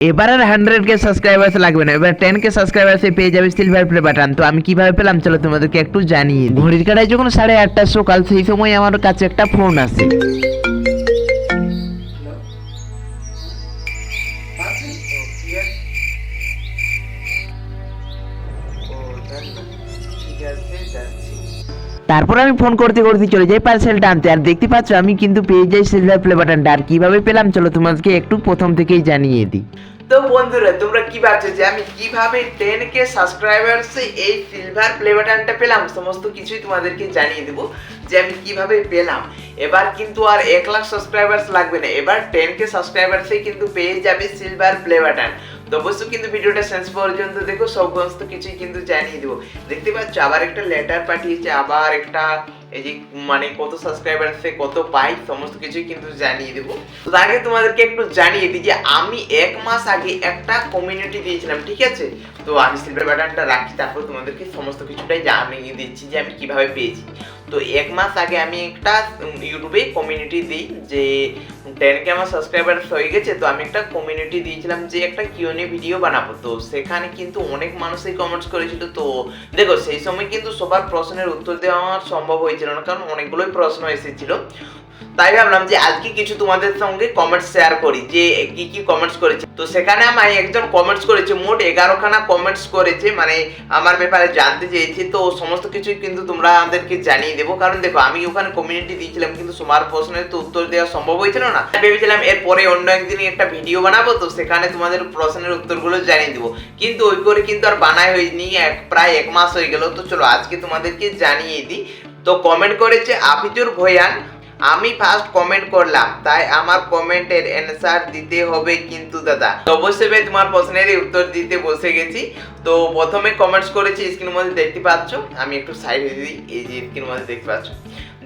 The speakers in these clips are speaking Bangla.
এবার আর হান্ড্রেড কে সাবস্ক্রাইবার্স লাগবে না। এবার টেন কে সাবস্ক্রাইবার্স পেয়ে যাবে সিলভার প্লে বাটন তো আমি কীভাবে পেলাম? চলো তোমাদেরকে একটু জানিয়ে ঘড়ির কাটায় যখন সাড়ে আটটা সকাল, সেই সময় আমার কাছে একটা ফোন আসে। তারপর আমি ফোন করতে করতে চলে যাই পার্সেলটা আনতে। আর দেখতে পাচ্ছ, আমি কিন্তু পেয়ে যাই সিলভার প্লে বাটনটা আর কীভাবে পেলাম, চলো তোমাদেরকে একটু প্রথম থেকেই জানিয়ে দিই। তো বন্ধুরা, তোমরা কি ভাবছ যে আমি কীভাবে টেন কে সাবস্ক্রাইবার্সে এই সিলভার প্লে বাটনটা পেলাম? সমস্ত কিছুই তোমাদেরকে জানিয়ে দেবো যে আমি কীভাবে পেলাম। এবার কিন্তু আর এক লাখ সাবস্ক্রাইবার্স লাগবে না। এবার টেন কে সাবস্ক্রাইবার্সে কিন্তু পেয়ে যাবে সিলভার প্লে বাটন তো কিন্তু ভিডিওটা শেষ পর্যন্ত দেখো, সমস্ত কিছুই কিন্তু জানিয়ে দেবো। দেখতে পাচ্ছ, আবার একটা লেটার পাঠিয়েছে, আবার একটা এই যে মানে কত সাবস্ক্রাইবার আছে, কত পাই, সমস্ত কিছুই কিন্তু জানিয়ে দেবো। তো আগে তোমাদেরকে একটু জানিয়ে দিই যে, আমি এক মাস আগে একটা কমিউনিটি দিয়েছিলাম, ঠিক আছে? তো আমি সিলভার বাটনটা রাখি, তারপর তোমাদেরকে সমস্ত কিছুটাই জানিয়ে দিচ্ছি যে, আমি কীভাবে পেয়েছি। তো এক মাস আগে আমি একটা ইউটিউবে কমিউনিটি দিই যে টেন কে আমার সাবস্ক্রাইবার হয়ে গেছে, তো আমি একটা কমিউনিটি দিয়েছিলাম যে একটা কিউনি ভিডিও বানাবো। তো সেখানে কিন্তু অনেক মানুষই কমেন্টস করেছিল। তো দেখো, সেই সময় কিন্তু সবার প্রশ্নের উত্তর দেওয়া আমার সম্ভব হয়েছিল না, কারণ অনেকগুলোই প্রশ্ন এসেছিল। তাই ভাবলাম যে আজকে কিছু তোমাদের সঙ্গে কমেন্টস শেয়ার করি, যে কি কি কমেন্টস করেছে। তো সেখানে আমার একজন কমেন্টস করেছে, মোট এগারোখানা কমেন্টস করেছে মানে আমার ব্যাপারে জানতে চেয়েছে। তো সমস্ত কিছুই কিন্তু তোমরা আমাদেরকে জানিয়ে দেবো। কারণ দেখো, আমি ওখানে কমিউনিটি দিয়েছিলাম, কিন্তু তোমার প্রশ্নের তো উত্তর দেওয়া সম্ভব হয়েছিল না। ভেবেছিলাম এরপরে অন্য একদিন একটা ভিডিও বানাবো, তো সেখানে তোমাদের প্রশ্নের উত্তরগুলো জানিয়ে দেবো। কিন্তু ওই করে কিন্তু আর বানাই হয়নি, এক, প্রায় এক মাস হয়ে গেল। তো চলো আজকে তোমাদেরকে জানিয়ে দিই। তো কমেন্ট করেছে আফিজুর ভয়ান আমি ফার্স্ট কমেন্ট করলাম, তাই আমার কমেন্টের অ্যান্সার দিতে হবে কিন্তু দাদা। তো অবশ্যই ভাই, তোমার প্রশ্নের উত্তর দিতে বসে গেছি। তো প্রথমে কমেন্টস করেছি স্ক্রিনের মধ্যে দেখতে পাচ্ছ? আমি একটু সাইড হয়ে দিই, এই যে স্ক্রিনের মধ্যে দেখতে পাচ্ছ?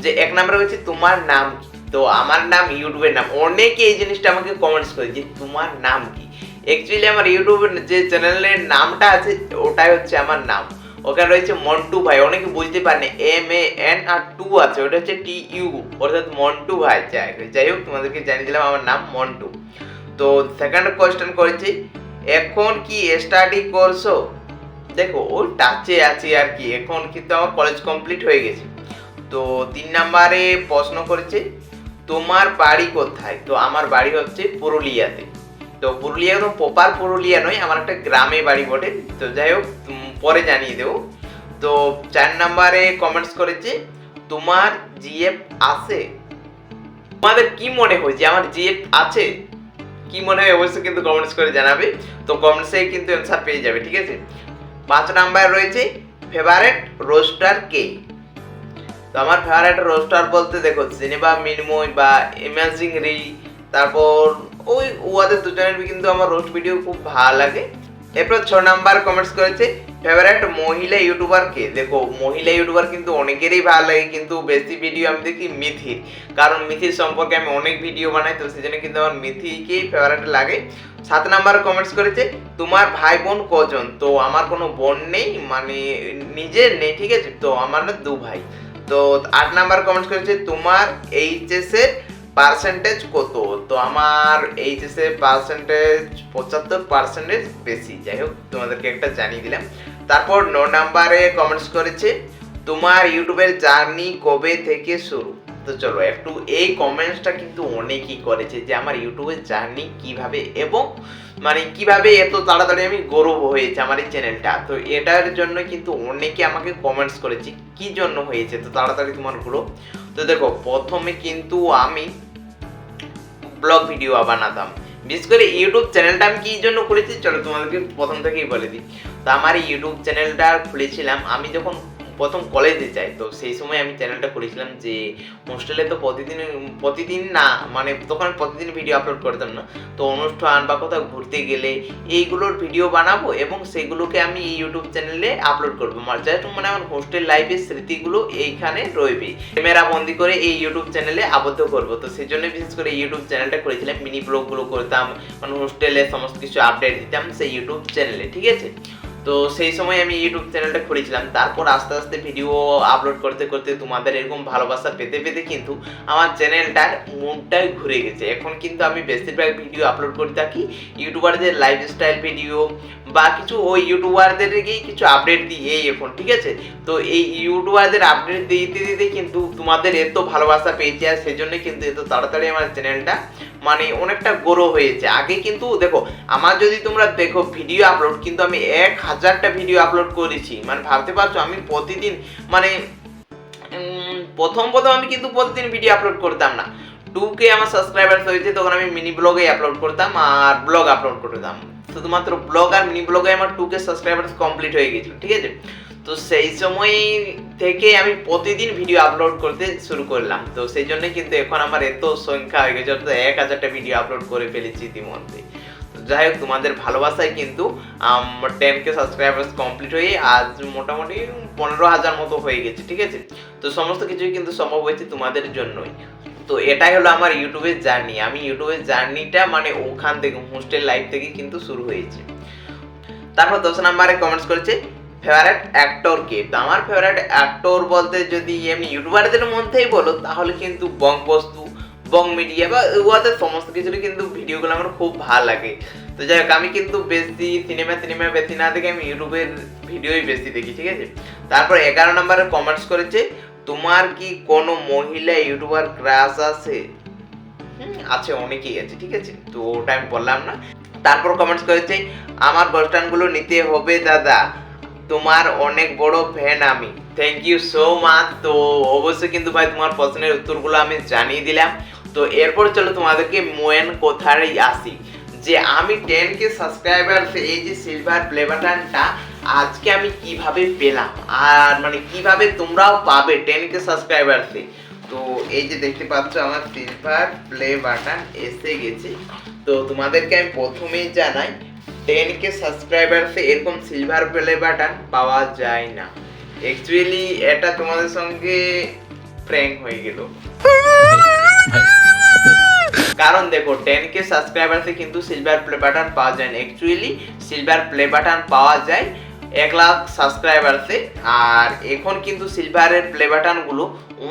যে এক নম্বরে হচ্ছে তোমার নাম কি? তো আমার নাম ইউটিউবের নাম। অনেকে এই জিনিসটা আমাকে কমেন্টস করে যে, তোমার নাম কি? অ্যাকচুয়ালি আমার ইউটিউবের যে চ্যানেলের নামটা আছে, ওটাই হচ্ছে আমার নাম। ওখানে রয়েছে মন্টু ভাই, অনেকে বুঝতে পারেনি M A N R two আছে, ওটা হচ্ছে টি ইউ অর্থাৎ মন্টু ভাই, যাই হোক তোমাদেরকে জানিয়ে দিলাম আমার নাম মন্টু। তো সেকেন্ড কোয়েশ্চেন করেছি, এখন কি স্টাডি করছ? দেখো ওই টাচে আছি আর কি, এখন কিন্তু আমার কলেজ কমপ্লিট হয়ে গেছে। তো তিন নাম্বারে প্রশ্ন করেছে, তোমার বাড়ি কোথায়? তো আমার বাড়ি হচ্ছে পুরুলিয়াতে। তো পুরুলিয়া একদম প্রপার পুরুলিয়া নয়, আমার একটা গ্রামে বাড়ি বটে। তো যাই হোক পরে জানিয়ে দেবো। তো চার নাম্বারে কমেন্টস করেছে, তোমার জিএফ আছে? তোমাদের কি মনে হয় যে আমার জিএফ আছে? কি মনে হয় অবশ্যই কিন্তু কমেন্টস করে জানাবে। তো কমেন্টসে কিন্তু অ্যান্সার পেয়ে যাবে, ঠিক আছে? পাঁচ নাম্বার রয়েছে ফেভারেট রোস্টার কে? তো আমার ফেভারেট রোস্টার বলতে দেখো জেনেবা মিনময় বা ইমাজিং রি তারপর ওই ওদের দুজনের কিন্তু আমার রোস্ট ভিডিও খুব ভালো লাগে। এরপর ছ নাম্বার কমেন্টস করেছে ফেভারিট মহিলা ইউটিউবার কে? দেখো, মহিলা ইউটিউবার কিন্তু অনেকেরই ভালো লাগে, কিন্তু বেশি ভিডিও আমি দেখি মিথির। কারণ মিথির সম্পর্কে আমি অনেক ভিডিও বানাই, তো সেজন্য কিন্তু আমার মিথিকেই ফেভারিট লাগে। সাত নাম্বার কমেন্টস করেছে, তোমার ভাই বোন কজন? তো আমার কোনো বোন নেই মানে নিজের নেই, ঠিক আছে? তো আমার না দু ভাই তো আট নাম্বার কমেন্টস করেছে, তোমার এইচএস এর পার্সেন্টেজ কত? তো আমার এইচএসে পার্সেন্টেজ পঁচাত্তর পার্সেন্টেজ বেশি। যাই হোক, তোমাদেরকে একটা জানিয়ে দিলাম। তারপর ন নাম্বারে কমেন্টস করেছে, তোমার ইউটিউবের জার্নি কবে থেকে শুরু? তো চলো, একটু এই কমেন্টসটা কিন্তু অনেকেই করেছে যে আমার ইউটিউবে জার্নি কীভাবে এবং মানে কীভাবে এত তাড়াতাড়ি আমি গৌরব হয়েছে আমার এই চ্যানেলটা। তো এটার জন্য কিন্তু অনেকে আমাকে কমেন্টস করেছে, কি জন্য হয়েছে তো তাড়াতাড়ি তোমার গ্রোথ তো দেখো, প্রথমে কিন্তু আমি ব্লগ ভিডিও বানাতাম। বিশেষ করে ইউটিউব চ্যানেলটা আমি কী জন্য খুলেছি চলো তোমাদেরকে প্রথম থেকেই বলে দিই। তো আমার ইউটিউব চ্যানেলটা খুলেছিলাম আমি যখন প্রথম কলেজে যাই। তো সেই সময় আমি চ্যানেলটা করেছিলাম যে হোস্টেলে তো প্রতিদিন প্রতিদিন না মানে তখন প্রতিদিন ভিডিও আপলোড করতাম না। তো অনুষ্ঠান বা কোথাও ঘুরতে গেলে এইগুলোর ভিডিও বানাবো এবং সেগুলোকে আমি এই ইউটিউব চ্যানেলে আপলোড করব। জাস্ট মানে আমার হোস্টেল লাইফের স্মৃতিগুলো এইখানে রইবে। ক্যামেরা বন্দি করে এই ইউটিউব চ্যানেলে আবদ্ধ করব। তো সেই জন্য বিশেষ করে ইউটিউব চ্যানেলটা করেছিলাম। মিনি ব্লগগুলো করতাম। মানে হোস্টেলে সমস্ত কিছু আপডেট দিতাম সেই ইউটিউব চ্যানেলে ঠিক আছে? তো সেই সময় আমি ইউটিউব চ্যানেলটা খুলেছিলাম। তারপর আস্তে আস্তে ভিডিও আপলোড করতে করতে তোমাদের এরকম ভালোবাসা পেতে পেতে কিন্তু আমার চ্যানেলটার মুডটাই ঘুরে গেছে। এখন কিন্তু আমি বেশিরভাগ ভিডিও আপলোড করে থাকি ইউটিউবারদের লাইফস্টাইল ভিডিও বা কিছু ওই ইউটিউবারদেরকেই কিছু আপডেট দিই এই এখন, ঠিক আছে? তো এই ইউটিউবারদের আপডেট দিতে দিতে কিন্তু তোমাদের এত ভালোবাসা পেয়েছে আর সেই সেজন্য কিন্তু এত তাড়াতাড়ি আমার চ্যানেলটা মানে অনেকটা গ্রো হয়েছে। আগে কিন্তু দেখো, আমার যদি তোমরা দেখো ভিডিও আপলোড কিন্তু আমি এক হাজারটা ভিডিও আপলোড করেছি মানে ভাবতে পারছ, আমি প্রতিদিন মানে প্রথম প্রথম আমি কিন্তু প্রতিদিন ভিডিও আপলোড করতাম না। টু কে আমার সাবস্ক্রাইবার্স হয়েছে, তখন আমি মিনি ব্লগে আপলোড করতাম আর ব্লগ আপলোড করতাম। শুধুমাত্র ব্লগ আর মিনি ব্লগে আমার টু কে সাবস্ক্রাইবার্স কমপ্লিট হয়ে গেছিল, ঠিক আছে? তো সেই সময় থেকে আমি প্রতিদিন ভিডিও আপলোড করতে শুরু করলাম। তো সেই জন্য কিন্তু এখন আমার এত সংখ্যা হয়ে গেছে অর্থাৎ এক হাজারটা ভিডিও আপলোড করে ফেলেছি ইতিমধ্যে। তো যাই হোক, তোমাদের ভালোবাসায় কিন্তু টেন কে সাবস্ক্রাইবার্স কমপ্লিট হয়ে আজ মোটামুটি পনেরো হাজার মতো হয়ে গেছে, ঠিক আছে? তো সমস্ত কিছুই কিন্তু সম্ভব হয়েছে তোমাদের জন্যই। তো এটাই হলো আমার ইউটিউবের জার্নি। আমি ইউটিউবের জার্নিটা মানে ওখান থেকে হোস্টেল লাইফ থেকে কিন্তু শুরু হয়েছে। তারপর দশ নাম্বারে কমেন্টস করেছে ফেভারিট অ্যাক্টর কে? তো আমার ফেভারিট অ্যাক্টর বলতে যদি এমনি ইউটিউবারদের মধ্যেই বলো, তাহলে কিন্তু বং বস্তু বং মিডিয়া বা ওদের সমস্ত কিছুরই কিন্তু ভিডিওগুলো আমার খুব ভালো লাগে। তো যাই হোক আমি কিন্তু বেশি সিনেমা সিনেমা বেশি না দেখে আমি ইউটিউবের ভিডিওই বেশি দেখি, ঠিক আছে? তারপর এগারো নম্বরে কমেন্টস করেছে, তোমার কি কোনো মহিলা ইউটিউবার ক্রাশ আছে? আছে, অনেকেই আছে, ঠিক আছে? তো ওটা আমি বললাম না। তারপর কমেন্টস করেছে, আমার বস্টানগুলো নিতে হবে, দাদা। তোমার অনেক বড় ফ্যান আমি। থ্যাংক ইউ সো মাচ তো অবশ্যই কিন্তু ভাই, তোমার প্রশ্নের উত্তরগুলো আমি জানিয়ে দিলাম। তো এরপর চলো তোমাদেরকে মোয়েন কোথায় আসি। যে আমি টেন কে সাবস্ক্রাইবার এই যে সিলভার প্লে বাটনটা আজকে আমি কীভাবে পেলাম? আর মানে কীভাবে তোমরাও পাবে টেন কে সাবস্ক্রাইবারসে তো এই যে দেখতে পাচ্ছ আমার সিলভার প্লে বাটন এসে গেছে। তো তোমাদেরকে আমি প্রথমেই জানাই টেন কে সাবস্ক্রাইবারসে এরকম সিলভার প্লে বাটন পাওয়া যায় না। অ্যাকচুয়ালি এটা তোমাদের সঙ্গে প্র্যাঙ্ক হয়ে গেল। কারণ দেখো টেন কে সাবস্ক্রাইবারসে কিন্তু সিলভার প্লে বাটন পাওয়া যায় না। অ্যাকচুয়ালি সিলভার প্লে বাটন পাওয়া যায় এক লাখ সাবস্ক্রাইবারসে আর এখন কিন্তু সিলভারের প্লে বাটনগুলো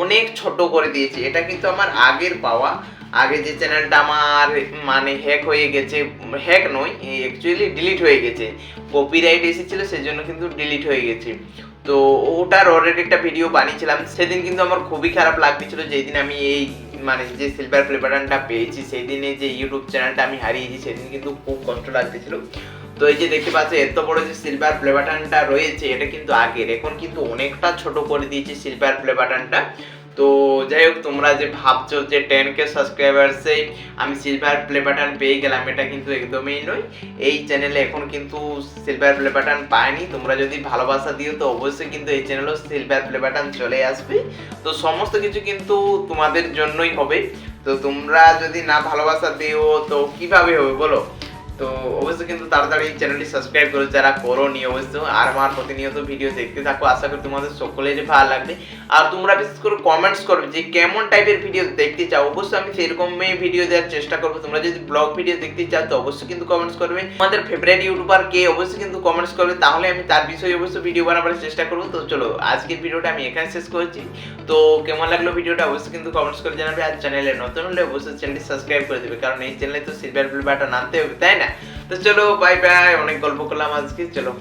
অনেক ছোট করে দিয়েছে। এটা কিন্তু আমার আগের পাওয়া। আগে যে চ্যানেলটা আমার মানে হ্যাক হয়ে গেছে হ্যাক নয় অ্যাকচুয়ালি ডিলিট হয়ে গেছে। কপিরাইট এসেছিল, সেজন্য কিন্তু ডিলিট হয়ে গেছে। তো ওটার অলরেডি একটা ভিডিও বানিয়েছিলাম। সেদিন কিন্তু আমার খুবই খারাপ লাগতেছিল যেই দিন আমি এই মানে যে সিলভার প্লে পেয়েছি সেই দিনে যে ইউটিউব চ্যানেলটা আমি হারিয়েছি, সেদিন কিন্তু খুব কষ্ট লাগতেছিল তো এই যে দেখতে পাচ্ছ, এত বড় যে সিলভার প্লে বাটনটা রয়েছে, এটা কিন্তু আগের। এখন কিন্তু অনেকটা ছোট করে দিয়েছে সিলভার প্লে বাটনটা তো যাই হোক তোমরা যে ভাবছ যে টেন কে সাবস্ক্রাইবার্সে আমি সিলভার প্লে বাটন পেয়ে গেলাম, এটা কিন্তু একদমই নয়। এই চ্যানেলে এখন কিন্তু সিলভার প্লে বাটন পায়নি তোমরা যদি ভালোবাসা দিও, তো অবশ্যই কিন্তু এই চ্যানেলেও সিলভার প্লে বাটন চলে আসবে। তো সমস্ত কিছু কিন্তু তোমাদের জন্যই হবে। তো তোমরা যদি না ভালোবাসা দিও, তো কীভাবে হবে বলো? তো অবশ্যই কিন্তু তাড়াতাড়ি চ্যানেলটি সাবস্ক্রাইব করো, যারা করো নি অবশ্য, আর আমার প্রতিনিয়ত ভিডিও দেখতে থাকো, আশা করি তোমাদের সকলেরই ভালো লাগবে। আর তোমরা বিশেষ করে কমেন্টস করবে যে কেমন টাইপের ভিডিও দেখতে চাও, অবশ্যই আমি সেরকমই ভিডিও দেওয়ার চেষ্টা করব। তোমরা যদি ব্লগ ভিডিও দেখতে চাও, তো অবশ্যই কিন্তু কমেন্টস করবে। তোমাদের ফেভারিট ইউটিউবার কে অবশ্যই কিন্তু কমেন্টস করবে, তাহলে আমি তার বিষয়ে অবশ্যই ভিডিও বানাবার চেষ্টা করব। তো চলো, আজকের ভিডিওটা আমি এখানে শেষ করছি। তো কেমন লাগল ভিডিওটা অবশ্যই কিন্তু কমেন্টস করে জানাবে। আর চ্যানেলে নতুন হলে অবশ্যই চ্যানেলটি সাবস্ক্রাইব করে দেবে, কারণ এই চ্যানেলে তো সিলভার প্লে বাটন আনতে হবে, তাই না? তো চলো বাই বাই অনেক গল্প করলাম আজকে চলো।